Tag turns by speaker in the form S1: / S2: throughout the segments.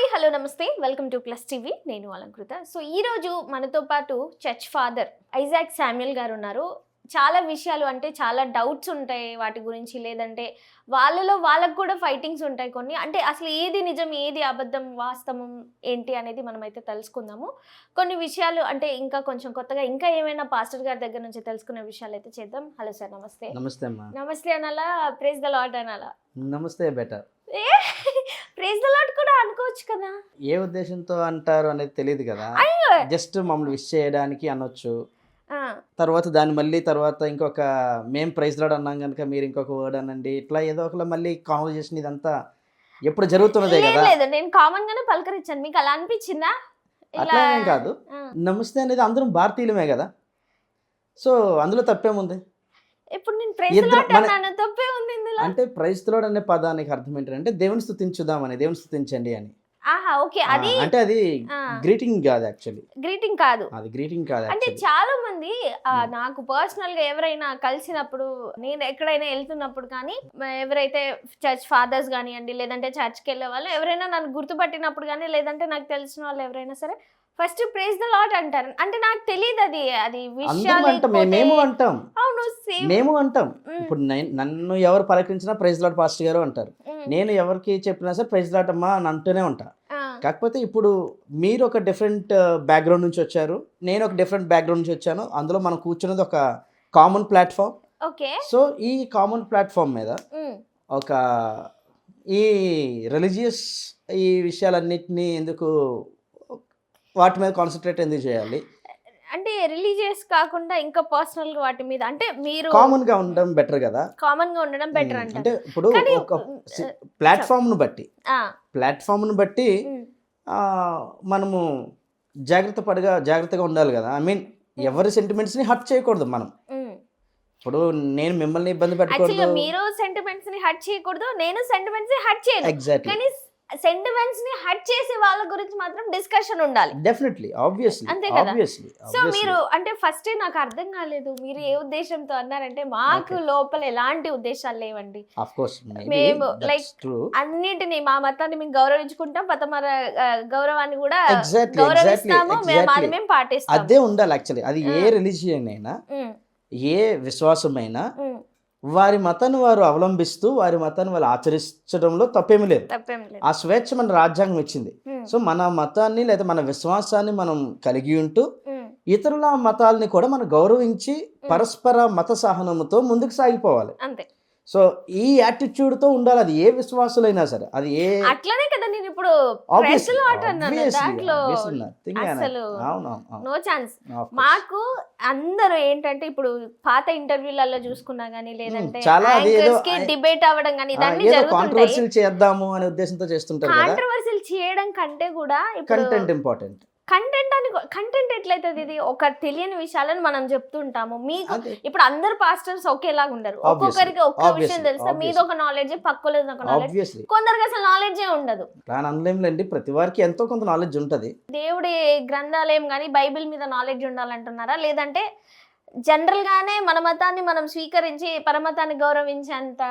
S1: Hi hello నమస్తే. Welcome to plus TV. నేను Alankrita. So ఈ రోజు మనతో పాటు చర్చ్ ఫాదర్ ఐజాక్ శామ్యుల్ గారు ఉన్నారు. చాలా విషయాలు అంటే చాలా డౌట్స్ ఉంటాయి వాటి గురించి. లేదంటే వాళ్ళలో వాళ్ళకు కూడా ఫైటింగ్స్ ఉంటాయి కొన్ని. అంటే అసలు ఏది నిజం ఏది అబద్ధం వాస్తవం ఏంటి అనేది మనం అయితే తెలుసుకుందాము. కొన్ని విషయాలు అంటే ఇంకా కొంచెం కొత్తగా ఇంకా ఏమైనా పాస్టర్ గారి దగ్గర నుంచి తెలుసుకునే విషయాలు అయితే చేద్దాం. హలో సార్ నమస్తే.
S2: నమస్తే
S1: నమస్తే అనాలా. ప్రేజ్ ద లాట్ అనాలా.
S2: నమస్తే బెటర్.
S1: ప్రేజ్ ద కూడా అనుకోవచ్చు కదా.
S2: ఏ ఉద్దేశంతో అంటారు అనేది తెలియదు కదా. జస్ట్ మమ్మల్ని విష్ చేయడానికి అనొచ్చు. తర్వాత దాన్ని మళ్ళీ తర్వాత ఇంకొక మేం ప్రైజ్ లాడ్ అన్నాం కనుక మీరు ఇంకొక వర్డ్ అనండి. ఇట్లా ఏదో ఒకలా మళ్ళీ కాన్వర్జేషన్ ఇదంతా ఎప్పుడు జరుగుతున్నదే కదా.
S1: లేదు. నేను కామన్ గానే పలకరించాను. మీకు అలా అనిపించిందా?
S2: అట్లా కాదు. నమస్తే అనేది అందరం భారతీయులమే కదా. సో అందులో తప్పేముంది?
S1: ఇప్పుడు నేను ప్రైజ్ లాట్ అన్నాను? తప్పే ఉంది ఇందులో.
S2: అంటే ప్రైజ్ లాడ్ అనే పదానికి అర్థం ఏంటంటే దేవుని స్థుతించుదామని దేవుని స్థుతించండి అని.
S1: ఆహా ఓకే. అది
S2: అంటే అది గ్రీటింగ్ కాదు యాక్చువల్లీ.
S1: గ్రీటింగ్ కాదు.
S2: అది గ్రీటింగ్ కాదు
S1: అంటే. చాలా మంది
S2: Hmm.
S1: నాకు పర్సనల్గా ఎవరైనా కలిసినప్పుడు నేను ఎక్కడైనా వెళ్తున్నప్పుడు కానీ ఎవరైతే చర్చ్ ఫాదర్స్ కానివ్వండి లేదంటే చర్చ్కి వెళ్ళే వాళ్ళు ఎవరైనా నన్ను గుర్తుపట్టినప్పుడు కానీ లేదంటే నాకు తెలిసిన వాళ్ళు ఎవరైనా సరే ఫస్ట్ ప్రేజ్ ద లాట్ అంటారు. అంటే నాకు తెలియదు అది అది
S2: అందరం
S1: విషయాలు
S2: అంటాం. మే- మేము
S1: లేకపోతే-
S2: అంటాం.
S1: అవును సేమ్
S2: మేము అంటాం. ఇప్పుడు నేను- నన్ను ఎవరు పలకరించినా ప్రైజ్ లాట్ పాస్టర్ గారు అంటారు. నేను ఎవరికి చెప్పినా సరే ప్రైజ్ లాట్ అమ్మా అని అంటూనే ఉంటా. కాకపోతే ఇప్పుడు మీరు ఒక డిఫరెంట్ బ్యాక్గ్రౌండ్ నుంచి వచ్చారు. నేను ఒక డిఫరెంట్ బ్యాక్గ్రౌండ్ నుంచి వచ్చాను. అందులో మనం కూర్చున్నది ఒక కామన్ ప్లాట్ఫామ్
S1: ఓకే.
S2: సో ఈ కామన్ ప్లాట్ఫామ్ మీద ఒక ఈ రిలీజియస్ ఈ విషయాలన్నిటినీ ఎందుకు వాటి మీద కాన్సన్ట్రేట్ ఎందుకు చేయాలి?
S1: అంటే రిలీజియస్ కాకుండా ఇంకా పర్సనల్ వాటి మీద అంటే మీరు
S2: కామన్గా ఉండడం బెటర్ కదా?
S1: కామన్గా ఉండడం బెటర్ అంటారు.
S2: అంటే ఇప్పుడు ఒక ప్లాట్ఫామ్ను బట్టి. ప్లాట్ఫామ్ను బట్టి ఆ, మనము జాగ్రత్త పడగా జాగ్రత్తగా ఉండాలి కదా? ఐ మీన్ ఎవరి sentiments ని హర్ట్ చేయకూడదు మనం. ఇప్పుడు నేను మిమ్మల్ని ఇబ్బంది పెట్టకూడదు.
S1: మీరు సెంటిమెంట్స్ని హర్ట్ చేయకూడదు నేను సెంటిమెంట్స్ని హర్ట్ చేయను.
S2: ఎగ్జాక్ట్లీ
S1: సెంటిమెంట్స్ని హర్ట్ చేసే వాళ్ళ గురించి మాత్రం డిస్కషన్ ఉండాలి.
S2: డెఫినెట్లీ ఆబ్వియస్లీ
S1: అంతే కదా?
S2: ఆబ్వియస్లీ
S1: సో మీరు అంటే ఫస్ట్ నాకు అర్థం కాలేదు. మీరు ఏ ఉద్దేశంతో అన్నారంటే మాకు. లోపల ఎలాంటి ఉద్దేశాలు లేవండి.
S2: ఆఫ్ కోర్స్
S1: మేము,
S2: ట్రూ
S1: అన్నిటిని మా మతాన్ని మేము గౌరవించుకుంటాం. పతమర గౌరవాన్ని కూడా గౌరవిస్తాము. మేము మేము పాటిస్తాము.
S2: అదే ఉండాలి యాక్చువల్లీ అది ఏ. రిలీజియన్ అయినా ఏ విశ్వాసమైనా వారి మతాన్ని వారు అవలంబిస్తూ వారి మతాన్ని వాళ్ళు ఆచరించడంలో తప్పేమీ లేదు. ఆ స్వేచ్ఛ మన రాజ్యాంగం ఇచ్చింది. సో మన మతాన్ని లేదా మన విశ్వాసాన్ని మనం కలిగి ఉంటూ ఇతరుల మతాల్ని కూడా మనం గౌరవించి పరస్పర మత సహనముతో ముందుకు సాగిపోవాలి.
S1: అంతే.
S2: సో ఈ attitude తో ఉండాలి. అది ఏ విశ్వాసులైనా సరే. అది ఏ
S1: అట్లనే కదా నేను ఇప్పుడు అన్నాను. దాంట్లో అసలు. No chance. మాకు అందరూ ఏంటంటే ఇప్పుడు పాత ఇంటర్వ్యూలలో చూసుకున్నా గానీ లేదంటే
S2: చాలా
S1: డిబేట్ అవ్వడం కానీ
S2: ఆ,
S1: ఇదన్నీ జరుగుతుంటాయి.
S2: చేద్దాము అనే ఉద్దేశంతో చేస్తుంటారు
S1: కాంట్రవర్సీలు చేయడం కంటే కూడా
S2: కంటెంట్ ఇంపార్టెంట్
S1: కంటెంట్ అని కంటెంట్ ఎట్లయితుంది ఇది? ఒక తెలియని విషయాలను మనం చెప్తుంటాము. మీకు ఇప్పుడు అందరు పాస్టర్స్ ఒకేలాగా ఉండరు. ఒక్కొక్కరికి ఒక్క విషయం
S2: obviously,
S1: తెలుసా. మీది. ఒక నాలెడ్జ్ పక్కలేదు ఒక నాలెడ్జ్ కొందరికి అసలు నాలెడ్జే ఉండదు.
S2: అనలేంలేండి ప్రతి వారికి ఎంతో కొంత నాలెడ్జ్ ఉంటది.
S1: దేవుడి గ్రంథాలయం కానీ బైబిల్ మీద నాలెడ్జ్ ఉండాలంటున్నారా? లేదంటే జనరల్ గానే మన మతాన్ని మనం స్వీకరించి పరమతాన్ని గౌరవించేంత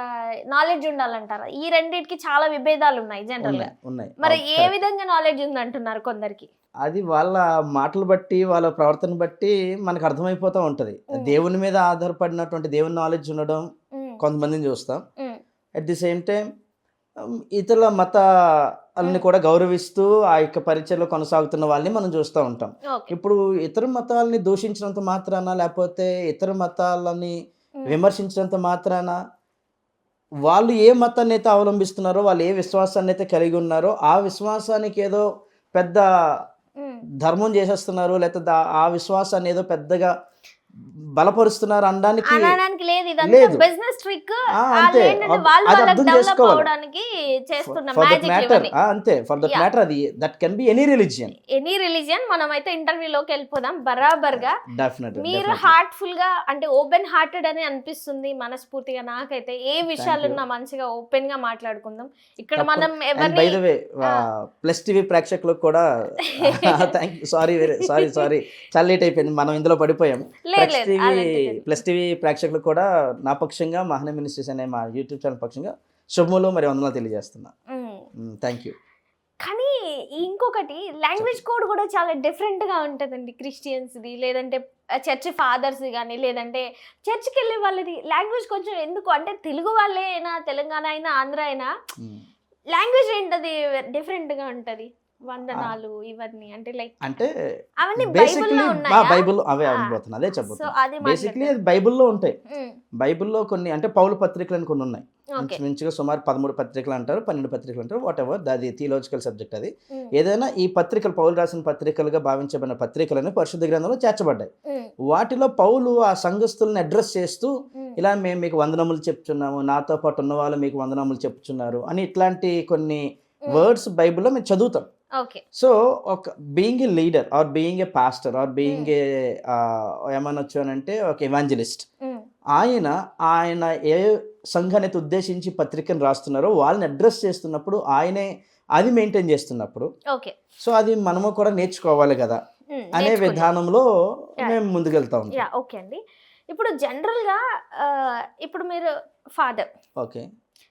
S1: నాలెడ్జ్ ఉండాలంటారా? ఈ రెండింటికి చాలా విభేదాలు ఉన్నాయి జనరల్గా.
S2: ఉన్నాయి.
S1: మరి ఏ. విధంగా నాలెడ్జ్ ఉంది అంటున్నారు కొందరికి?
S2: అది వాళ్ళ మాటలు బట్టి వాళ్ళ ప్రవర్తన బట్టి మనకు అర్థమైపోతూ ఉంటది. దేవుని మీద ఆధారపడినటువంటి దేవుని నాలెడ్జ్ ఉండడం కొంతమందిని చూస్తాం. అట్ ది సేమ్ టైం ఇతరుల మతాలని కూడా గౌరవిస్తూ ఆ యొక్క పరిచయలో కొనసాగుతున్న వాళ్ళని మనం చూస్తూ ఉంటాం. ఇప్పుడు ఇతర మతాలని దూషించినంత మాత్రాన? లేకపోతే ఇతర మతాలని విమర్శించినంత మాత్రాన? వాళ్ళు ఏ మతాన్ని అయితే అవలంబిస్తున్నారో వాళ్ళు ఏ విశ్వాసాన్ని అయితే కలిగి ఉన్నారో ఆ విశ్వాసానికి ఏదో పెద్ద ధర్మం చేసేస్తున్నారు లేకపోతే ఆ విశ్వాసాన్ని ఏదో పెద్దగా బలపరుస్తున్నారు అనడానికి
S1: లేదు. బిజినెస్ ట్రిక్
S2: అంతే. అది అర్థం చేసుకోవాలి. ఫర్ దట్ మ్యాటర్ అంతే. For that. మ్యాటర్ అది that can be any religion
S1: any religion మనం అయితే ఇంటర్వ్యూలోకి వెళ్ళిపోదాం.
S2: బరాబర్గా
S1: మీరు హార్ట్ఫుల్గా అంటే ఓపెన్ హార్టెడ్ అని అనిపిస్తుంది మనస్ఫూర్తిగా నాకైతే. ఏ విషయాలున్నా మంచిగా ఓపెన్గా మాట్లాడుకుందాం. ఇక్కడ మనం
S2: వే ప్లస్ టీవీ ప్రేక్షకులకు కూడా thank you sorry sorry sorry చాలా లేట్ అయిపోయింది. మనం ఇందులో పడిపోయాం. Plus TV. ప్లస్ టీవీ ప్రేక్షకులకు కూడా నా పక్షంగా మహన మినిస్ట్రీస్ అనే మా యూట్యూబ్ ఛానల్ పక్షంగా శుభములు మరి వందనాలు తెలియజేస్తున్నా. థ్యాంక్ యూ
S1: కానీ ఇంకొకటి లాంగ్వేజ్ కోడ్ కూడా చాలా డిఫరెంట్గా ఉంటదండి క్రిస్టియన్స్ది లేదంటే చర్చ్ ఫాదర్స్ కానీ లేదంటే చర్చ్కి వెళ్ళే వాళ్ళది లాంగ్వేజ్ కొంచెం ఎందుకు అంటే తెలుగు వాళ్ళే అయినా తెలంగాణ అయినా ఆంధ్ర అయినా. లాంగ్వేజ్ ఏంటది డిఫరెంట్గా ఉంటది వందనాలు ఇవన్నీ. అంటే లైక్
S2: అంటే
S1: అవన్నీ
S2: బేసిక్లీ
S1: బైబిల్లో ఉన్నాయా?
S2: అవే
S1: ఆ.
S2: అవ్వబోతున్నా అదే చెప్పబోతున్నా. బేసిక్లీ అది బైబిల్లో ఉంటాయి. బైబిల్లో కొన్ని అంటే పౌలు పత్రికలు అని కొన్ని ఉన్నాయి. మంచిగా సుమారు పదమూడు పత్రికలు అంటారు పన్నెండు పత్రికలు అంటారు వాట్ ఎవర్ అది థియలాజికల్ సబ్జెక్ట్ అది. ఏదైనా ఈ పత్రికలు పౌలు రాసిన పత్రికలుగా భావించబడిన పత్రికలను పరిశుద్ధ గ్రంథంలో చేర్చబడ్డాయి. వాటిలో పౌలు ఆ సంఘస్థుల్ని అడ్రస్ చేస్తూ ఇలా మేము మీకు వందనములు చెప్తున్నాము నాతో పాటు ఉన్న వాళ్ళు మీకు వందనములు చెప్తున్నారు అని ఇట్లాంటి కొన్ని వర్డ్స్ బైబిల్లో మేము చదువుతాం. సో ఒక being a leader or being a pastor or being a ఏమనొచ్చు అని అంటే ఒక ఎవాంజలిస్ట్. ఆయన ఆయన ఏ సంఘాన్ని ఉద్దేశించి పత్రికను రాస్తున్నారో వాళ్ళని అడ్రస్ చేస్తున్నప్పుడు ఆయనే అది మెయింటైన్ చేస్తున్నప్పుడు
S1: ఓకే.
S2: సో అది మనము కూడా నేర్చుకోవాలి కదా అనే. విధానంలో. మేము ముందుకెళ్తా ఉంటాం.
S1: ఓకే అండి. ఇప్పుడు జనరల్గా ఇప్పుడు మీరు ఫాదర్.
S2: ఓకే.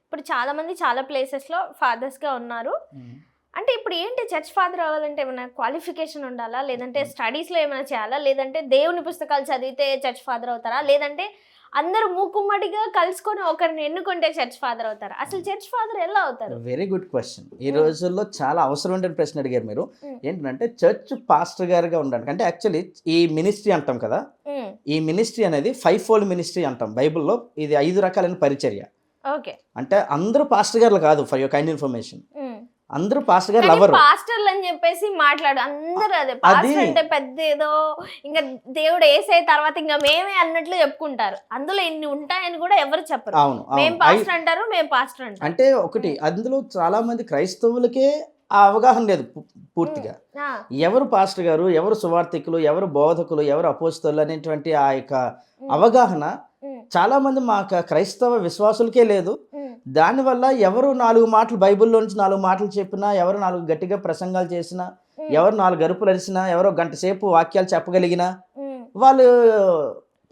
S1: ఇప్పుడు చాలా మంది చాలా ప్లేసెస్లో ఫాదర్స్గా ఉన్నారు. అంటే ఇప్పుడు ఏంటి చర్చ్ ఫాదర్ అవ్వాలంటే ఏమైనా క్వాలిఫికేషన్ ఉండాలా? లేదంటే స్టడీస్లో ఏమైనా చేయాలా? లేదంటే దేవుని పుస్తకాలు చదివితే చర్చ్ ఫాదర్ అవుతారా? లేదంటే అందరూ మూకుమ్మడిగా కలుసుకొని ఒకరిని ఎన్నుకుంటే చర్చ్ ఫాదర్ అవుతారా? అసలు చర్చ్ ఫాదర్ ఎలా అవుతారు?
S2: వెరీ గుడ్ క్వశ్చన్ ఈ. రోజుల్లో చాలా అవసరమైన ప్రశ్న అడిగారు మీరు. ఏంటంటే చర్చ్ పాస్టర్ గారుగా ఉండడానికి అంటే యాక్చువల్లీ ఈ మినిస్ట్రీ అంటాం కదా? ఈ మినిస్ట్రీ అనేది ఫైవ్ ఫోల్డ్ మినిస్ట్రీ అంటాం బైబిల్లో. ఇది ఐదు రకాలైన పరిచర్య.
S1: ఓకే.
S2: అంటే అందరూ పాస్టర్ గారు కాదు ఫర్ యువర్ కైండ్ ఇన్ఫర్మేషన్. అందరూ పాస్టర్ గారు లవరు.
S1: పాస్టర్లు అని చెప్పేసి మాట్లాడు. అందరూ అదే. పాస్టర్ అంటే పెద్ద ఏదో ఇంకా దేవుడు వేసే తర్వాత ఇంకా మేమే అన్నట్లు చెప్పుకుంటారు. అందులో ఇన్ని ఉంటాయని కూడా ఎవరు చెప్పరు.
S2: అవును
S1: మేం
S2: అవును ఐ-
S1: పాస్టర్ అంటారు మేము పాస్టర్ అంటారు.
S2: అంటే ఒకటి అందులో చాలా మంది క్రైస్తవులకే ఆ అవగాహన లేదు పూర్తిగా. ఎవరు పాస్టర్ గారు ఎవరు సువార్థికులు ఎవరు బోధకులు ఎవరు అపోస్తలు అనేటువంటి ఆ యొక్క అవగాహన చాలా మంది మా క్రైస్తవ విశ్వాసులకే లేదు. దానివల్ల ఎవరు నాలుగు మాటలు బైబిల్లో నుంచి నాలుగు మాటలు చెప్పినా ఎవరు నాలుగు గట్టిగా ప్రసంగాలు చేసినా ఎవరు నాలుగు గరుపులు అరిసినా ఎవరో గంట సేపు వాక్యాలు చెప్పగలిగినా వాళ్ళు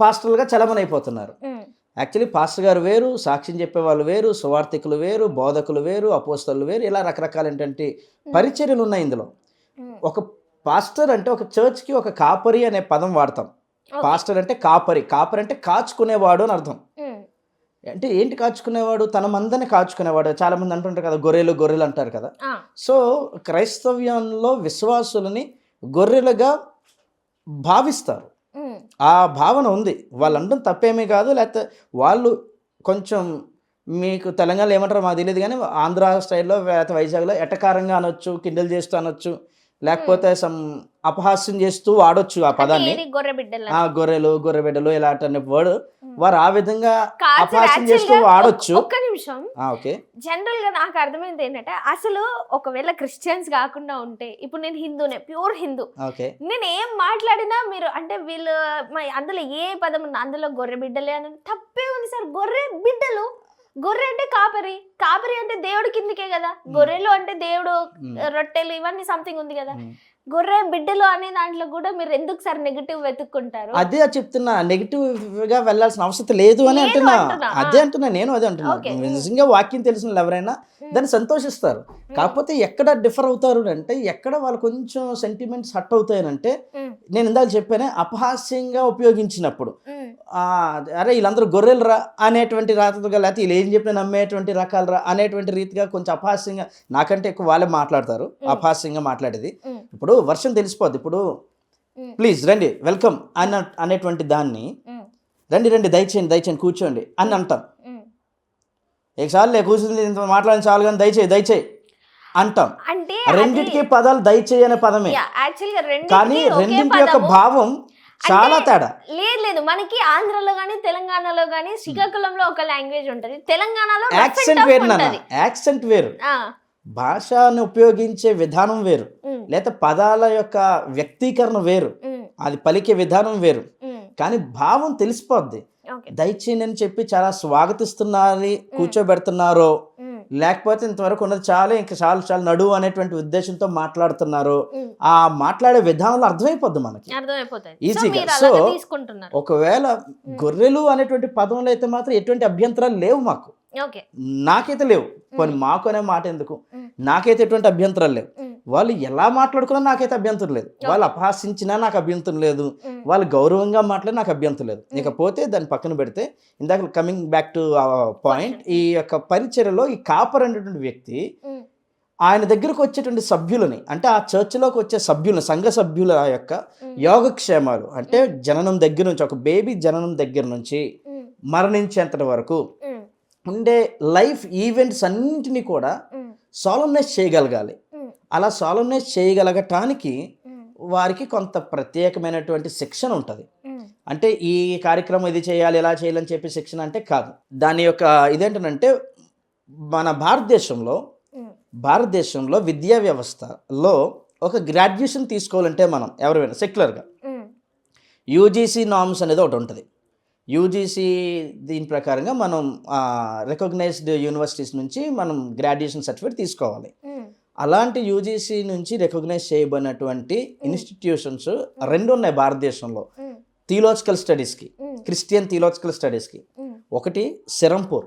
S2: పాస్టర్లుగా చలమనైపోతున్నారు.
S1: ఉమ్,
S2: యాక్చువల్లీ పాస్టర్ గారు వేరు సాక్ష్యం చెప్పేవాళ్ళు వేరు సువార్థికులు వేరు బోధకులు వేరు అపోస్తలు వేరు ఇలా రకరకాలైనటువంటి పరిచర్యలు ఉన్నాయి ఇందులో. ఒక పాస్టర్ అంటే ఒక చర్చ్కి ఒక కాపరి అనే పదం వాడతాం. పాస్టర్ అంటే కాపరి కాపరి అంటే కాచుకునేవాడు అని అర్థం. అంటే ఏంటి కాచుకునేవాడు? తన మందని కాచుకునేవాడు. చాలా మంది అంటుంటారు కదా గొర్రెలు గొర్రెలు అంటారు కదా. సో క్రైస్తవ్యంలో విశ్వాసులని గొర్రెలుగా భావిస్తారు. ఆ భావన ఉంది. వాళ్ళు తప్పేమీ కాదు. లేకపోతే వాళ్ళు కొంచెం మీకు తెలంగాణలో ఏమంటారో మాకు తెలియదు కానీ ఆంధ్ర స్టైల్లో లేకపోతే వైజాగ్లో ఎటకారంగా అనొచ్చు కిండల్ చేస్తూ అనొచ్చు లేకపోతే సమ్ అపహాస్యం చేస్తూ వాడొచ్చు ఆ
S1: అంటే
S2: పదాన్ని.
S1: ఏది? గొర్రె బిడ్డలు.
S2: ఆ గొర్రెలు గొర్రె బిడ్డలు ఇలాంటి వర్డ్ వారు ఆ విధంగా అపహాస్యం చేస్తూ వాడొచ్చు.
S1: ఒక్క- నిమిషం.
S2: ఓకే.
S1: జనరల్గా నాకు అర్థమైంది ఏంటంటే అసలు ఒకవేళ క్రిస్టియన్స్ కాకుండా ఉంటే ఇప్పుడు నేను హిందూనే ప్యూర్ హిందూ. నేను ఏం మాట్లాడినా మీరు అంటే వీళ్ళు అందులో ఏ పదం ఉన్నా అందులో గొర్రె బిడ్డలే అని తప్పే ఉంది సార్. గొర్రె బిడ్డలు. గొర్రె అంటే కాపరి. కాపరి అంటే దేవుడి కిందకే కదా. గొర్రెలు అంటే దేవుడు రొట్టెలు ఇవన్నీ సంథింగ్ ఉంది కదా. గొర్రె బిడ్డలు అనే దాంట్లో కూడా మీరు ఎందుకు సార్ నెగిటివ్ వెతుక్కుంటారు?
S2: అదే చెప్తున్నా నెగిటివ్గా వెళ్ళాల్సిన అవసరం లేదు అని అంటున్నా. అదే అంటున్నా నేను అదే అంటున్నా. నిజంగా వాక్యం తెలిసిన ఎవరైనా దాన్ని సంతోషిస్తారు. కాకపోతే ఎక్కడ డిఫర్ అవుతారు అంటే ఎక్కడ వాళ్ళు కొంచెం సెంటిమెంట్స్ హట్ అవుతాయనంటే నేను ఇందాక చెప్పానే అపహాస్యంగా ఉపయోగించినప్పుడు. అరే వీళ్ళందరూ గొర్రెలు రా అనేటువంటి రాతగా లేకపోతే వీళ్ళు ఏం చెప్పినా నమ్మేటువంటి రకాలు రా అనేటువంటి రీతిగా కొంచెం అపహాస్యంగా నాకంటే ఎక్కువ వాళ్ళే మాట్లాడతారు. అపహాస్యంగా మాట్లాడేది. ఇప్పుడు వర్షం తెలిసిపోద్ది. ఇప్పుడు ప్లీజ్ రండి వెల్కమ్ అన్న అనేటువంటి దాన్ని రండి రండి దయచేయండి దయచేయండి కూర్చోండి అని అంటాం. ఒకసారి కూర్చుంది ఇంత మాట్లాడిన చాలు కానీ దయచేయి దయచేయి అంటాం.
S1: అంటే
S2: రెండింటికి పదాలు దయచేయి అనే పదమే. కానీ రెండింటి యొక్క. భావం చాలా తేడా.
S1: లేదు లేదు మనకి ఆంధ్రలో గానీ తెలంగాణలో గానీ శ్రీకాకుళంలో ఒక లాంగ్వేజ్ ఉంటది. తెలంగాణలో
S2: యాక్సెంట్ వేరు. యాక్సెంట్ వేరు. భాషను ఉపయోగించే విధానం వేరు. లేదా పదాల యొక్క వ్యక్తీకరణ వేరు. అది పలికే విధానం వేరు. కానీ భావం తెలిసిపోద్ది. దయచేయండి అని చెప్పి చాలా స్వాగతిస్తున్నారు కూర్చోబెడుతున్నారో లేకపోతే ఇంతవరకు ఉన్నది చాలు ఇంకా చాలు చాలు నడువు అనేటువంటి ఉద్దేశంతో మాట్లాడుతున్నారు ఆ మాట్లాడే విధానంలో అర్థమైపోద్ది మనకి.
S1: అర్థమైపోతుంది సో
S2: ఒకవేళ గొర్రెలు అనేటువంటి పదంలో అయితే మాత్రం ఎటువంటి అభ్యంతరాలు లేవు మాకు. నాకైతే లేవు. పోనీ మాకు అనే మాట ఎందుకు. నాకైతే ఎటువంటి అభ్యంతరాలు లేవు వాళ్ళు ఎలా మాట్లాడుకున్నా నాకైతే అభ్యంతరం లేదు. వాళ్ళు అపహాసించినా నాకు అభ్యంతరం లేదు. వాళ్ళు గౌరవంగా మాట్లాడి నాకు అభ్యంతరం లేదు. ఇకపోతే దాన్ని పక్కన పెడితే ఇందాక కమింగ్ బ్యాక్ టు పాయింట్ ఈ యొక్క పరిచర్యలో ఈ కాపర్ అనేటువంటి వ్యక్తి ఆయన దగ్గరకు వచ్చేటువంటి సభ్యులని అంటే ఆ చర్చిలోకి వచ్చే సభ్యులను సంఘ సభ్యుల యొక్క యోగక్షేమాలు అంటే జననం దగ్గర నుంచి ఒక బేబీ జననం దగ్గర నుంచి
S1: ఉమ్,
S2: మరణించేంతటి వరకు ఉండే లైఫ్ ఈవెంట్స్ అన్నింటినీ కూడా సాలమ్నైజ్ చేయగలగాలి. అలా సాలమ్నైజ్ చేయగలగటానికి వారికి కొంత ప్రత్యేకమైనటువంటి శిక్షణ ఉంటుంది. అంటే ఈ కార్యక్రమం ఇది చేయాలి ఇలా చేయాలని చెప్పి శిక్షణ అంటే కాదు. దాని యొక్క ఇదేంటంటే మన భారతదేశంలో భారతదేశంలో విద్యా వ్యవస్థలో ఒక గ్రాడ్యుయేషన్ తీసుకోవాలంటే మనం ఎవరైనా సెక్యులర్గా యూజీసీ నామ్స్ అనేది ఒకటి ఉంటుంది. యూజీసీ దీని ప్రకారంగా మనం రికగ్నైజ్డ్ యూనివర్సిటీస్ నుంచి మనం గ్రాడ్యుయేషన్ సర్టిఫికేట్ తీసుకోవాలి.
S1: ఉమ్,
S2: అలాంటి యూజీసీ నుంచి రికగ్నైజ్ చేయబడినటువంటి ఇన్స్టిట్యూషన్స్ రెండు ఉన్నాయి భారతదేశంలో. థియోలాజికల్ స్టడీస్కి క్రిస్టియన్ థియోలాజికల్ స్టడీస్కి ఒకటి సిరంపూర్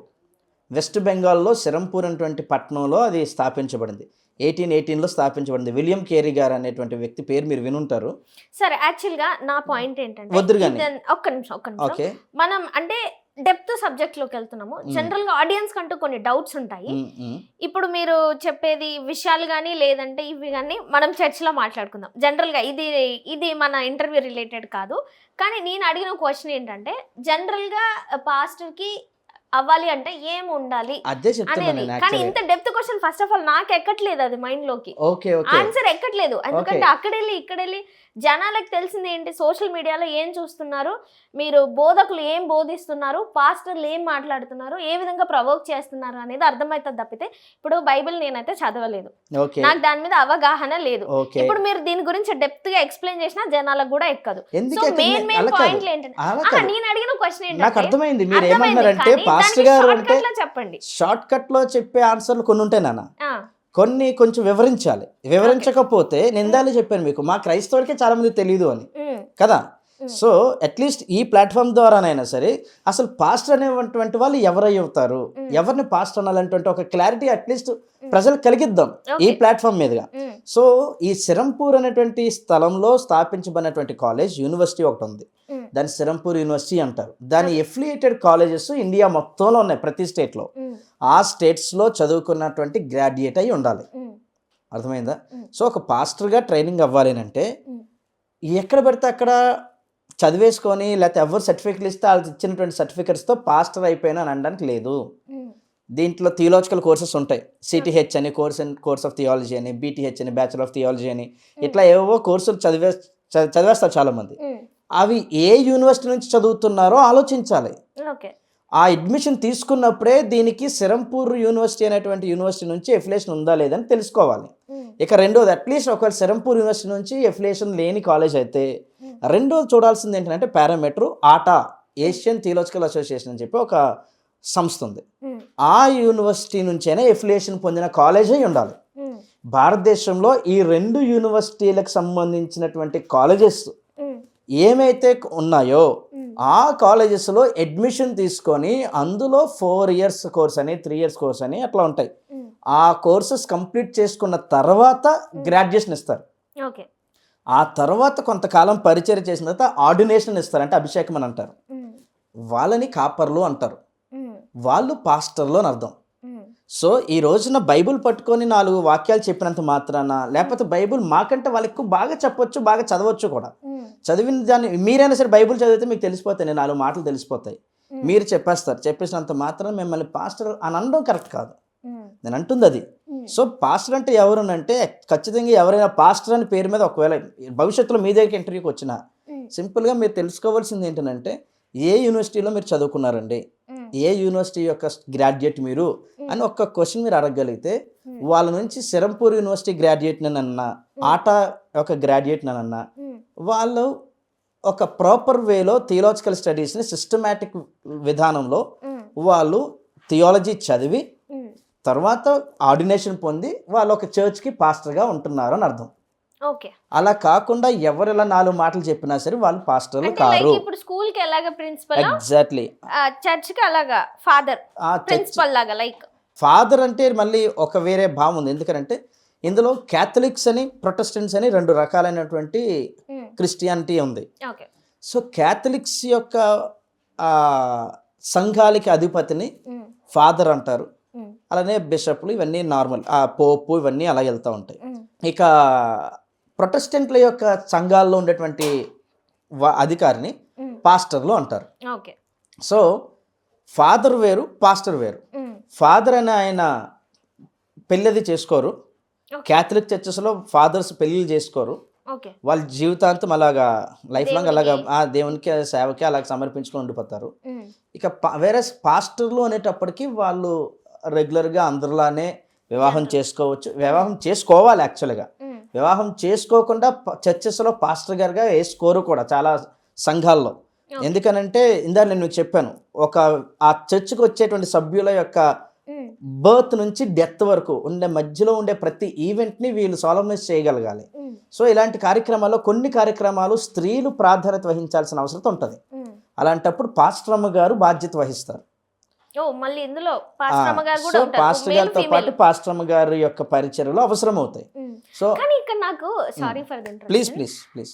S2: వెస్ట్ బెంగాల్లో సిరంపూర్ అనేటువంటి పట్టణంలో అది స్థాపించబడింది. ఎయిటీన్ ఎయిటీన్లో స్థాపించబడింది. విలియం కేరీ గారు అనేటువంటి వ్యక్తి పేరు మీరు వినుంటారు.
S1: సరే యాక్చువల్గా నా పాయింట్ ఏంటంటే
S2: వద్దురు
S1: ఒక్క నిమిషం ఒక్క నిమిషం.
S2: ఓకే.
S1: మనం అంటే డెప్త్ సబ్జెక్ట్లోకి వెళ్తున్నాము. జనరల్గా ఆడియన్స్ కంటూ కొన్ని డౌట్స్ ఉంటాయి. ఇప్పుడు మీరు చెప్పేది విషయాలు కానీ లేదంటే ఇవి కానీ మనం చర్చిలో మాట్లాడుకుందాం. జనరల్గా ఇది ఇది మన ఇంటర్వ్యూ రిలేటెడ్ కాదు. కానీ నేను అడిగిన క్వశ్చన్ ఏంటంటే జనరల్గా పాస్టర్కి అవ్వాలి అంటే ఏం ఉండాలి అనేది. కానీ ఇంత depth question first of all నాకు ఎక్కట్లేదు అది మైండ్లోకి.
S2: ఓకే ఓకే
S1: ఆన్సర్ ఎక్కట్లేదు. ఎందుకంటే. అక్కడ వెళ్ళి ఇక్కడ వెళ్ళి జనాలకు తెలిసింది ఏంటి? సోషల్ మీడియాలో ఏం చూస్తున్నారు? మీరు బోధకులు ఏం బోధిస్తున్నారు? పాస్టర్లు ఏం మాట్లాడుతున్నారు? ఏ విధంగా ప్రవోక్ చేస్తున్నారు అనేది అర్థమవుతుంది తప్పితే ఇప్పుడు బైబిల్ నేనైతే చదవలేదు. నాకు దాని మీద అవగాహన లేదు. ఇప్పుడు మీరు దీని గురించి డెప్త్గా ఎక్స్ప్లెయిన్ చేసినా జనాలకు కూడా ఎక్కదు. సో మెయిన్ మెయిన్ పాయింట్లు ఏంటంటే నేను అడిగిన క్వశ్చన్ ఏంటంటే
S2: అర్థమైంది. మీరు ఏమన్నారంటే పాస్టర్ గారు అంటే
S1: చెప్పండి.
S2: షార్ట్ కట్లో చెప్పే ఆన్సర్లు కొన్ని ఉంటాయి. నాన్న. కొన్ని కొంచెం వివరించాలి. వివరించకపోతే నిందాలు చెప్పాను మీకు. మా క్రైస్తవులకే చాలా మంది తెలియదు అని. కదా. సో అట్లీస్ట్ ఈ ప్లాట్ఫామ్ ద్వారానైనా సరే అసలు పాస్టర్ అనేటువంటి వాళ్ళు ఎవరై అవుతారు?
S1: Mm.
S2: ఎవరిని పాస్టర్ అనాలంటే ఒక క్లారిటీ అట్లీస్ట్ ప్రజలకు కలిగిద్దాం ఈ. ప్లాట్ఫామ్ మీదుగా. సో ఈ సిరంపూర్ అనేటువంటి స్థలంలో స్థాపించబడినటువంటి కాలేజ్ యూనివర్సిటీ ఒకటి ఉంది. దాన్ని సిరంపూర్ యూనివర్సిటీ అంటారు. దాని ఎఫిలియేటెడ్ కాలేజెస్ ఇండియా మొత్తంలో ఉన్నాయి ప్రతి స్టేట్లో ఆ స్టేట్స్లో చదువుకున్నటువంటి గ్రాడ్యుయేట్ అయి ఉండాలి. అర్థమైందా. సో ఒక పాస్టర్గా ట్రైనింగ్ అవ్వాలి అంటే. ఎక్కడ పడితే అక్కడ చదివేసుకొని లేకపోతే ఎవరు సర్టిఫికెట్లు ఇస్తే వాళ్ళు ఇచ్చినటువంటి సర్టిఫికెట్స్తో పాస్టర్ అయిపోయినా అని అనడానికి లేదు.
S1: ఉమ్,
S2: దీంట్లో థియోలాజికల్ కోర్సెస్ ఉంటాయి. సిటీహెచ్ అని course and course of theology అని బీటీహెచ్ అని బ్యాచులర్ ఆఫ్ థియాలజీ అని. ఇట్లా ఏవో కోర్సులు చదివే చదివేస్తారు చాలామంది.
S1: ఉమ్,
S2: అవి ఏ యూనివర్సిటీ నుంచి చదువుతున్నారో ఆలోచించాలి. ఆ అడ్మిషన్ తీసుకున్నప్పుడే దీనికి సిరంపూర్ యూనివర్సిటీ అనేటువంటి యూనివర్సిటీ నుంచి ఎఫిలేషన్ ఉందా లేదని తెలుసుకోవాలి. ఇక రెండోది అట్లీస్ట్ ఒకవేళ సిరంపూర్ యూనివర్సిటీ నుంచి ఎఫిలియేషన్ లేని కాలేజ్ అయితే
S1: Hmm.
S2: రెండోది చూడాల్సింది ఏంటంటే parameter ATA Asian theological association అని చెప్పి ఒక సంస్థ ఉంది. ఆ యూనివర్సిటీ నుంచైనా ఎఫిలియేషన్ పొందిన కాలేజ్ అయి ఉండాలి. భారతదేశంలో ఈ రెండు యూనివర్సిటీలకు సంబంధించినటువంటి కాలేజెస్ ఏమైతే ఉన్నాయో ఆ కాలేజెస్లో అడ్మిషన్ తీసుకొని అందులో ఫోర్ ఇయర్స్ కోర్స్ అని త్రీ ఇయర్స్ కోర్స్ అని అట్లా ఉంటాయి. ఆ కోర్సెస్ కంప్లీట్ చేసుకున్న తర్వాత గ్రాడ్యుయేషన్ ఇస్తారు.
S1: ఓకే.
S2: ఆ తర్వాత కొంతకాలం పరిచయం చేసిన తర్వాత ఆర్డినేషన్ ఇస్తారు అంటే అభిషేకం అని అంటారు. వాళ్ళని కాపర్లు అంటారు. వాళ్ళు పాస్టర్లు అని అర్థం. సో ఈ రోజున బైబిల్ పట్టుకొని నాలుగు వాక్యాలు చెప్పినంత మాత్రాన లేకపోతే బైబిల్ మాకంటే వాళ్ళకి బాగా చెప్పొచ్చు బాగా చదవచ్చు కూడా. చదివిన దాన్ని మీరైనా సరే బైబిల్ చదివితే మీకు తెలిసిపోతాయి నాలుగు మాటలు తెలిసిపోతాయి. మీరు చెప్పేస్తారు. చెప్పేసినంత మాత్రం మిమ్మల్ని పాస్టర్ అని అనడం కరెక్ట్ కాదు. నేను అంటుంది అది సో పాస్టర్ అంటే ఎవరు అంటే ఖచ్చితంగా ఎవరైనా పాస్టర్ అని పేరు మీద ఒకవేళ భవిష్యత్తులో మీ దగ్గరికి ఇంటర్వ్యూకి వచ్చినా సింపుల్గా మీరు తెలుసుకోవాల్సింది ఏంటంటే ఏ యూనివర్సిటీలో మీరు చదువుకున్నారండి? ఏ యూనివర్సిటీ యొక్క గ్రాడ్యుయేట్ మీరు? అని ఒక్క క్వశ్చన్ మీరు అడగగలిగితే వాళ్ళ నుంచి సిరంపూర్ యూనివర్సిటీ గ్రాడ్యుయేట్ అన్నా ఆటా యొక్క గ్రాడ్యుయేట్ అన్నా వాళ్ళు ఒక ప్రాపర్ వేలో థియోలాజికల్ స్టడీస్ని సిస్టమేటిక్ విధానంలో వాళ్ళు థియాలజీ చదివి తర్వాత ఆర్డినేషన్ పొంది వాళ్ళు ఒక చర్చ్కి పాస్టర్గా ఉంటున్నారు అని అర్థం.
S1: ఓకే.
S2: అలా కాకుండా ఎవరు ఇలా నాలుగు మాటలు చెప్పినా సరే వాళ్ళు పాస్టర్లు కారు.
S1: ఇప్పుడు స్కూల్కి ఎలాగ ప్రిన్సిపల్?
S2: ఎగ్జాక్ట్లీ.
S1: చర్చ్కి అలాగా ఫాదర్ ప్రిన్సిపల్ లాగా లైక్.
S2: ఫాదర్ అంటే మళ్ళీ ఒక వేరే భావం ఉంది. ఎందుకంటే ఇందులో క్యాథలిక్స్ అని ప్రొటెస్టెంట్స్ అని రెండు రకాలైనటువంటి క్రిస్టియానిటీ ఉంది. సో క్యాథలిక్స్ యొక్క ఆ, సంఘాలకి అధిపతిని ఫాదర్ అంటారు. అలానే బిషప్లు ఇవన్నీ నార్మల్ ఆ పోపు ఇవన్నీ అలా వెళ్తూ ఉంటాయి. ఇక ప్రొటెస్టెంట్ల యొక్క సంఘాల్లో ఉండేటువంటి అధికారిని పాస్టర్లు అంటారు. సో ఫాదర్ వేరు పాస్టర్ వేరు. ఫాదర్ అని ఆయన పెళ్ళది చేసుకోరు. క్యాథలిక్ చర్చెస్లో ఫాదర్స్ పెళ్ళిళ్ళు చేసుకోరు. వాళ్ళ జీవితాంతం అలాగా లైఫ్ లాంగ్ అలాగా ఆ దేవునికి సేవకి అలాగ సమర్పించుకొని ఉండిపోతారు. ఇక వేరే పాస్టర్లు అనేటప్పటికి వాళ్ళు రెగ్యులర్గా అందరిలానే వివాహం చేసుకోవచ్చు. వివాహం చేసుకోవాలి యాక్చువల్గా. వివాహం చేసుకోకుండా చర్చెస్లో పాస్టర్ గారుగా వేసుకోరు కూడా చాలా సంఘాల్లో. ఎందుకనంటే ఇందా నేను మీకు చెప్పాను ఒక ఆ చర్చ్కి వచ్చేటువంటి సభ్యుల యొక్క బర్త్ నుంచి డెత్ వరకు ఉండే మధ్యలో ఉండే ప్రతి ఈవెంట్ని వీళ్ళు సాలమైజ్ చేయగలగాలి. సో ఇలాంటి కార్యక్రమాల్లో కొన్ని కార్యక్రమాలు స్త్రీలు ప్రాధాన్యత వహించాల్సిన అవసరం ఉంటుంది. అలాంటప్పుడు పాస్టరమ్మ గారు బాధ్యత వహిస్తారు.
S1: ఓ మళ్ళీ ఇందులో పాస్టమ్మ గారు కూడా
S2: సో
S1: ఉంటారు.
S2: పాస్టర్
S1: మేల్
S2: గారితో
S1: ఫీమేల్
S2: పాటు పాస్టరమ్మ గారి యొక్క పరిచర్యలు అవసరం అవుతాయి సో
S1: కానీ ఇక్కడ నాకు sorry for
S2: please please please